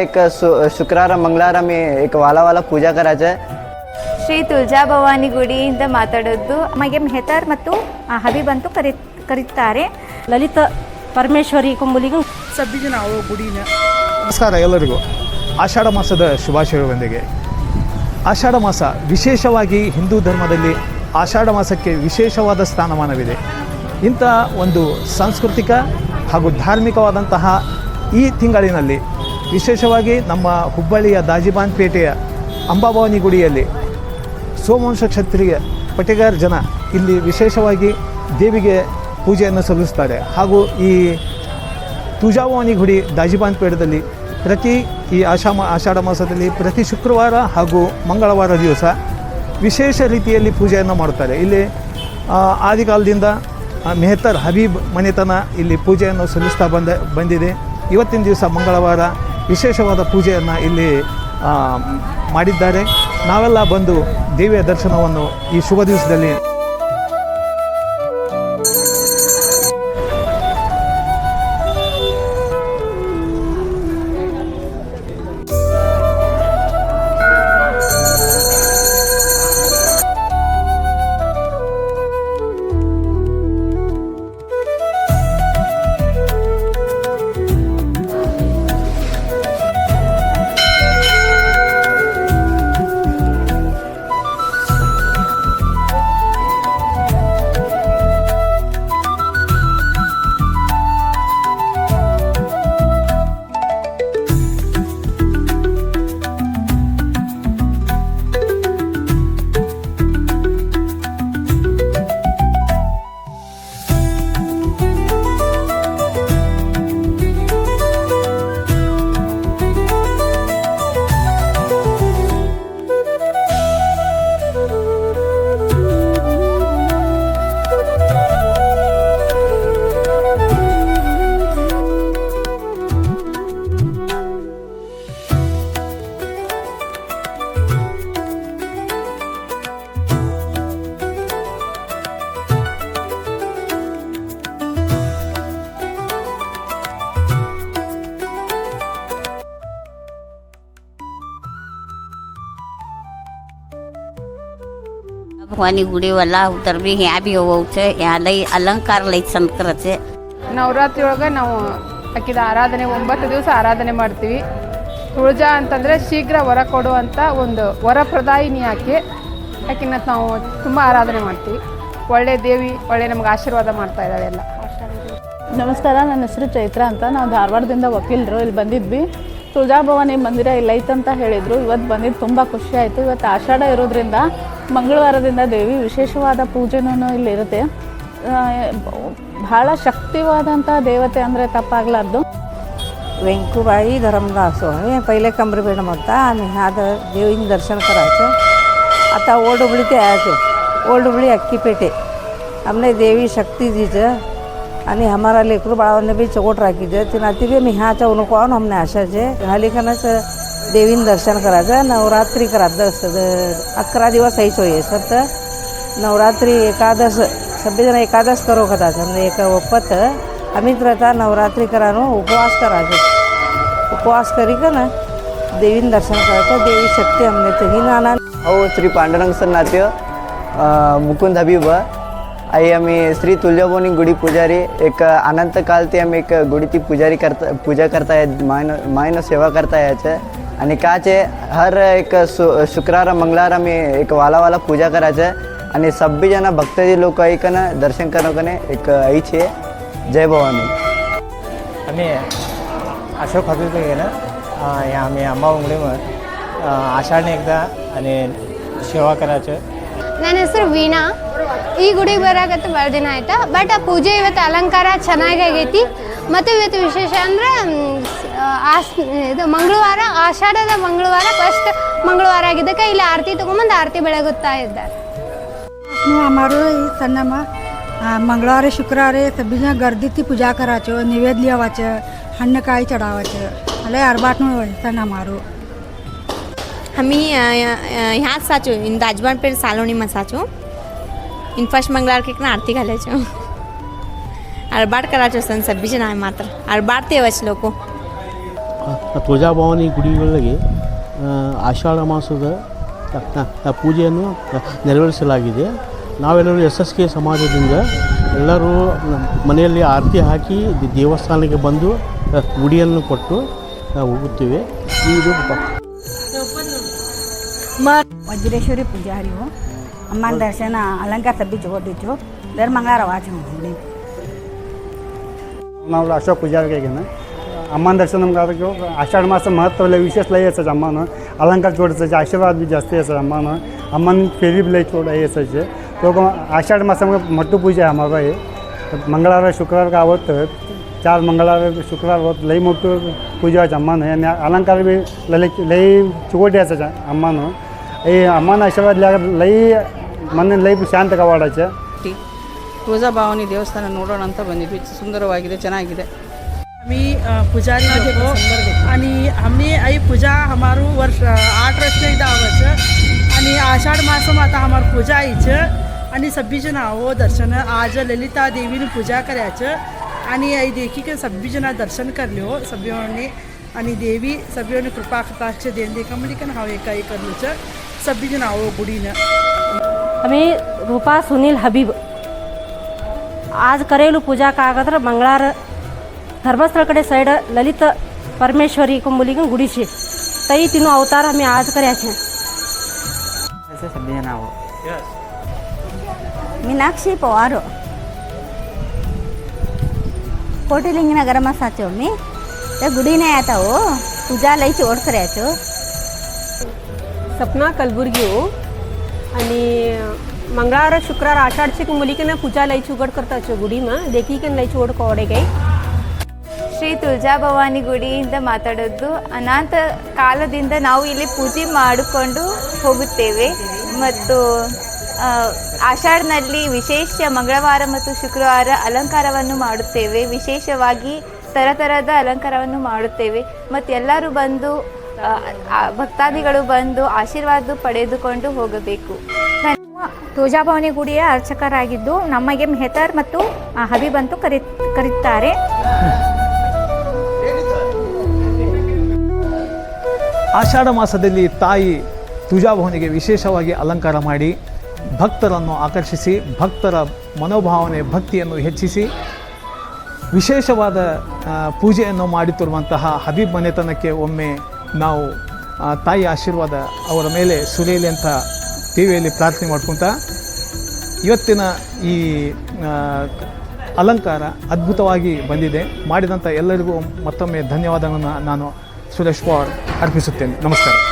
ಏಕ શુક્રવાર ಮಂಗಳವಾರ ಮೀ એક ವಾಲ ವಾಲ ಶ್ರೀ ತುಳಜಾ ಭವಾನಿ ಗುಡಿ ಇಂದ ಮಾತಾಡೋದು ನಮಗೆ ಮೆಹತಾರ್ ಮತ್ತು ಹಬೀಬ್ ಅಂತೂ ಕರಿ ಕರೀತಾರೆ. ಲಲಿತ ಪರಮೇಶ್ವರಿ ಕೊಂಬುಲಿಗೂ ಜನ ನಾವು ಗುಡಿನ ನಮಸ್ಕಾರ ಎಲ್ಲರಿಗೂ. ಆಷಾಢ ಮಾಸದ ಶುಭಾಶಯಗಳೊಂದಿಗೆ. ಆಷಾಢ ಮಾಸ ವಿಶೇಷವಾಗಿ ಹಿಂದೂ ಧರ್ಮದಲ್ಲಿ ಆಷಾಢ ಮಾಸಕ್ಕೆ ವಿಶೇಷವಾದ ಸ್ಥಾನಮಾನವಿದೆ. ಇಂಥ ಒಂದು ಸಾಂಸ್ಕೃತಿಕ ಹಾಗೂ ಧಾರ್ಮಿಕವಾದಂತಹ ಈ ತಿಂಗಳಿನಲ್ಲಿ ವಿಶೇಷವಾಗಿ ನಮ್ಮ ಹುಬ್ಬಳ್ಳಿಯ ದಾಜಿಬಾನ್ ಪೇಟೆಯ ಅಂಬಾಭವಾನಿ ಗುಡಿಯಲ್ಲಿ ಸೋಮವಂಶ ಕ್ಷತ್ರಿಯ ಪಟೇಗಾರ್ ಜನ ಇಲ್ಲಿ ವಿಶೇಷವಾಗಿ ದೇವಿಗೆ ಪೂಜೆಯನ್ನು ಸಲ್ಲಿಸ್ತಾರೆ. ಹಾಗೂ ಈ ತುಜಾವಾನಿ ಗುಡಿ ದಾಜಿಬಾನ್ ಪೇಟದಲ್ಲಿ ಪ್ರತಿ ಈ ಆಷಾಮ, ಆಷಾಢ ಮಾಸದಲ್ಲಿ ಪ್ರತಿ ಶುಕ್ರವಾರ ಹಾಗೂ ಮಂಗಳವಾರ ದಿವಸ ವಿಶೇಷ ರೀತಿಯಲ್ಲಿ ಪೂಜೆಯನ್ನು ಮಾಡುತ್ತಾರೆ. ಇಲ್ಲಿ ಆದಿಕಾಲದಿಂದ ಮೆಹತರ್ ಹಬೀಬ್ ಮನೆತನ ಇಲ್ಲಿ ಪೂಜೆಯನ್ನು ಸಲ್ಲಿಸ್ತಾ ಬಂದ, ಬಂದಿದೆ. ಇವತ್ತಿನ ದಿವಸ ಮಂಗಳವಾರ ವಿಶೇಷವಾದ ಪೂಜೆಯನ್ನು ಇಲ್ಲಿ ಮಾಡಿದ್ದಾರೆ. ನಾವೆಲ್ಲ ಬಂದು ದೇವಿಯ ದರ್ಶನವನ್ನು ಈ ಶುಭ ದಿವಸದಲ್ಲಿ કોની ಗುಡಿ વલા ઉતર બી ત્યાં બી હોવું છે ಲೈ લઈ ನವರಾತ್ರಿ ಒಳಗೆ ನಾವು ಅಕ್ಕಿದ ಆರಾಧನೆ ಒಂಬತ್ತು ದಿವಸ ಆರಾಧನೆ ಮಾಡ್ತೀವಿ. ತುಳಜಾ ಅಂತಂದರೆ ಶೀಘ್ರ ವರ ಕೊಡುವಂಥ ಒಂದು ವರಪ್ರದಾಯಿನಿ ಆಕೆ. ಆಕಿನ ನಾವು ತುಂಬ ಆರಾಧನೆ ಮಾಡ್ತೀವಿ. ಒಳ್ಳೆ ದೇವಿ ಒಳ್ಳೆ ನಮ್ಗೆ ಆಶೀರ್ವಾದ ಮಾಡ್ತಾ ಇದ್ದಾಳೆ ಎಲ್ಲ. ನಮಸ್ಕಾರ ನನ್ನ ಹೆಸರು ಚೈತ್ರ ಅಂತ. ನಾವು ಧಾರವಾಡದಿಂದ ವಕೀಲರು ಇಲ್ಲಿ ಬಂದಿದ್ವಿ. ತುಳಜಾಭವಾನಿ ಮಂದಿರ ಇಲ್ಲ ಐತಂತ ಹೇಳಿದರು. ಇವತ್ತು ಬಂದಿದ್ದು ತುಂಬ ಖುಷಿ ಆಯಿತು. ಇವತ್ತು ಆಷಾಢ ಇರೋದ್ರಿಂದ ಮಂಗಳವಾರದಿಂದ ದೇವಿ ವಿಶೇಷವಾದ ಪೂಜೆನೂ ಇಲ್ಲಿರುತ್ತೆ. ಬಹಳ ಶಕ್ತಿವಾದಂಥ ದೇವತೆ ಅಂದರೆ ತಪ್ಪಾಗಲಾರ್ದು. ವೆಂಕುಬಾಯಿ ಧರ್ಮದಾಸು. ಪೈಲೆ ಕಂಬ್ರಿ ಬೇಡ ಮತ್ತ. ನಿಹಾದ ಆದ ದೇವಿನ ದರ್ಶನ ಕರಾಯ್ತು ಆತ ಓಲ್ಡ್ ಹುಬ್ಳಿ ಆಯಿತು. ಓಲ್ಡ್ ಹುಬ್ಳಿ ಅಕ್ಕಿಪೇಟೆ. ಆಮೇಲೆ ದೇವಿ ಶಕ್ತಿ ದೀಜ आणि हमारा लेकरू बाळाने बी चकोट राखी जे ते नाती बी मी ह्या चवणूक आहोत हमने आशाचे हलिकानच देवीन दर्शन करायचं नवरात्री करा दस अकरा दिवस आहे सोय सत नवरात्री एकादश सभेजण एकादश करू कदाच म्हणजे एक वपत आम्हीच राहता नवरात्री करानो उपवास करायचे उपवास करी का ना देवीन दर्शन करायचं देवी शक्ती हमने तही नाना हो श्री पांडुरंग सर नात्य मुकुंद हबीब आई आम्ही श्री तुळजाभवानी गुढी पुजारी एक अनंत काल ती आम्ही एक गुढी ती पुजारी करता पूजा करता येत मायन मायन सेवा करता यायचं. आणि काचे हर एक सु शुक्रवार मंगळार आम्ही एक वालावाला पूजा करायचं. आणि सभ्य जण भक्त जे लोक ऐक ना दर्शन करणं कने एक ऐचे जय भवानी. आम्ही अशोक हॉटेलचं घे ना? या आम्ही आंबा उंगडे म्हण आषाढ एकदा आणि सेवा करायचं. नाही नाही सर ಈ ಗುಡಿಗೆ ಬರಕತ್ತ ಭಾಳ ದಿನ ಆಯ್ತು? ಬಟ್ ಆ ಪೂಜೆ ಇವತ್ತು ಅಲಂಕಾರ ಚೆನ್ನಾಗಿ ಆಗೈತಿ. ಮತ್ತು ಇವತ್ತು ವಿಶೇಷ ಅಂದ್ರೆ ಆಸ್ ಇದು ಮಂಗಳವಾರ ಆಷಾಢದ ಮಂಗಳವಾರ ಫಸ್ಟ್ ಮಂಗಳವಾರ ಆಗಿದ್ದಕ್ಕೆ ಇಲ್ಲಿ ಆರತಿ ತೊಗೊಂಬಂದು ಆರತಿ ಬೆಳಗುತ್ತಾ ಇದ್ದಾರೆ. ಅಮ್ಮರು ಈ ಸಣ್ಣಮ್ಮ ಮಂಗಳವಾರ ಶುಕ್ರವಾರ ಸಬ್ಬಿನ ಗರ್ದಿತ್ತಿ ಪೂಜಾ ಕರಾಚು ನಿವೇದ್ಲಿ ಅವಚ ಹಣ್ಣು ಕಾಯಿ ಚಡಾವಚ ಅಲ್ಲ ಅರ್ಬಾಟ್ನು ಸಣ್ಣ ಮಾರು ಹಮ್ಮಿ ಯಾ ಸಾಚು ಇಂದ ಅಜ್ಮಾನ್ ಪೇರ್ ಸಾಲೋಣಿ ಮಸಾಚು ઇન ಫಸ್ಟ್ મંગળવાર કે આરતી છો આરબાટ કરાચો સન સભ્ય છે ના માત્ર આરબાટ તે વચ લોકો ಗುಡಿಗಳಿಗೆ ಆಷಾಢ ಮಾಸದ ಪೂಜೆಯನ್ನು ನೆರವೇರಿಸಲಾಗಿದೆ ನಾವೆಲ್ಲರೂ ಎಸ್ ಎಸ್ ಕೆ ಸಮಾಜದಿಂದ ಎಲ್ಲರೂ ಮನೆಯಲ್ಲಿ ಆರತಿ ಹಾಕಿ ದೇವಸ್ಥಾನಕ್ಕೆ ಬಂದು ಗುಡಿಯನ್ನು ಕೊಟ್ಟು ಹೋಗುತ್ತೇವೆ ಇದು ವಜ್ರೇಶ್ವರಿ ಪೂಜಾರಿಯು हो अम्मान दर्शन अलंकार सभी जोड़ दीचो दर मंगळवार वाच ನಾವು ಅಶೋಕ್ ಪೂಜಾರಿಗೆ ಅಮ್ಮನ दर्शन ನಮ್ಗೆ ಅದಕ್ಕೆ आषाढ मास महत्त्व लय विशेष लय असायचं अम्मानं अलंकार जोडायचे आशीर्वाद बी जास्ती असायचं अम्मानं अम्मान फेरी बी लय छोड हे असायचे तो आषाढ मासामध्ये मोठी पूजा आहे आम्हाला हे मंगळवार शुक्रवार गावत चार मंगळवार शुक्रवार होत लई मोठं पूजा व्हायची अम्मानं आणि अलंकार बी लय लई चिकोटी असायच्या अम्मानं हे अम्मानं आशीर्वाद दिल्या लई मन लई ಶಾಂತ वाढायचं ತುಳಜಾಭವಾನಿ ದೇವಸ್ಥಾನ ನೋಡೋಣ ಅಂತ ಬಂದಿದ್ವಿ ಸುಂದರವಾಗಿದೆ ಚೆನ್ನಾಗಿದೆ आम्ही पुजारी होतो आणि आम्ही आई पूजा हमारू वर्ष आठ वर्ष एकदा आवचं आणि आषाढ मासम आता हमार पूजा आईचं आणि सव्वीस जण आहो दर्शन आज ललिता देवीने पूजा करायचं आणि आई देखी के सव्वीस जण दर्शन करले हो सभ्योनी आणि देवी सभ्योनी कृपा कटाक्ष देण देखा म्हणजे का हाव एका एक करलीचं सव्वीस जण आहो गुडीनं आम्ही रूपा सुनील हबीब आज करेलू पूजा कागत्र मंगळार धर्मस्थळ कडे साईड ललित परमेश्वरी कुंबुलिंग गुडीची तई तिनो अवतार आम्ही आज करायचे मीनाक्षी पवार कोटिलिंगनगर मा साचो मी त्या गुडीने आता हो पूजा लईची ओढ करायचो અને ಮಂಗಳವಾರ શુક્રવાર આષાઢ છે ಪೂಜಾ મુલીકેને પૂજા લઈ ઉગડ કરતા છે ಗುಡಿમાં દેખી કે લઈ ಉಗಡ್ ಕೋಡೆಗೆ ಶ್ರೀ ತುಳಜಾ ಭವಾನಿ ಗುಡಿಯಿಂದ ಮಾತಾಡೋದು. ಅನಾಥ ಕಾಲದಿಂದ ನಾವು ಇಲ್ಲಿ ಪೂಜೆ ಮಾಡಿಕೊಂಡು ಹೋಗುತ್ತೇವೆ. ಮತ್ತು ಆಷಾಢನಲ್ಲಿ ವಿಶೇಷ ಮಂಗಳವಾರ ಮತ್ತು ಶುಕ್ರವಾರ ಅಲಂಕಾರವನ್ನು ಮಾಡುತ್ತೇವೆ. ವಿಶೇಷವಾಗಿ ಥರ ಥರದ ಅಲಂಕಾರವನ್ನು ಮಾಡುತ್ತೇವೆ. ಮತ್ತು ಎಲ್ಲರೂ ಬಂದು ಭಕ್ತಾದಿಗಳು ಬಂದು ಆಶೀರ್ವಾದ ಪಡೆದುಕೊಂಡು ಹೋಗಬೇಕು. ತುಳಜಾಭವಾನಿ ಗುಡಿಯ ಅರ್ಚಕರಾಗಿದ್ದು ನಮಗೆ ಮೆಹತರ್ ಮತ್ತು ಹಬೀಬ್ ಅಂತೂ ಕರಿ ಕರೀತಾರೆ. ಆಷಾಢ ಮಾಸದಲ್ಲಿ ತಾಯಿ ತುಜಾಭವನಿಗೆ ವಿಶೇಷವಾಗಿ ಅಲಂಕಾರ ಮಾಡಿ ಭಕ್ತರನ್ನು ಆಕರ್ಷಿಸಿ ಭಕ್ತರ ಮನೋಭಾವನೆ ಭಕ್ತಿಯನ್ನು ಹೆಚ್ಚಿಸಿ ವಿಶೇಷವಾದ ಪೂಜೆಯನ್ನು ಮಾಡುತ್ತಿರುವಂತಹ ಹಬೀಬ್ ಮನೆತನಕ್ಕೆ ಒಮ್ಮೆ ನಾವು ತಾಯಿ ಆಶೀರ್ವಾದ ಅವರ ಮೇಲೆ ಸುರಿಯಲಿ ಅಂತ ಟಿವಿಯಲ್ಲಿ ಪ್ರಾರ್ಥನೆ ಮಾಡ್ಕೊತ ಇವತ್ತಿನ ಈ ಅಲಂಕಾರ ಅದ್ಭುತವಾಗಿ ಬಂದಿದೆ. ಮಾಡಿದಂಥ ಎಲ್ಲರಿಗೂ ಮತ್ತೊಮ್ಮೆ ಧನ್ಯವಾದಗಳನ್ನು ನಾನು ಸುರೇಶ್ ಪವಾರ್ ಅರ್ಪಿಸುತ್ತೇನೆ. ನಮಸ್ಕಾರ.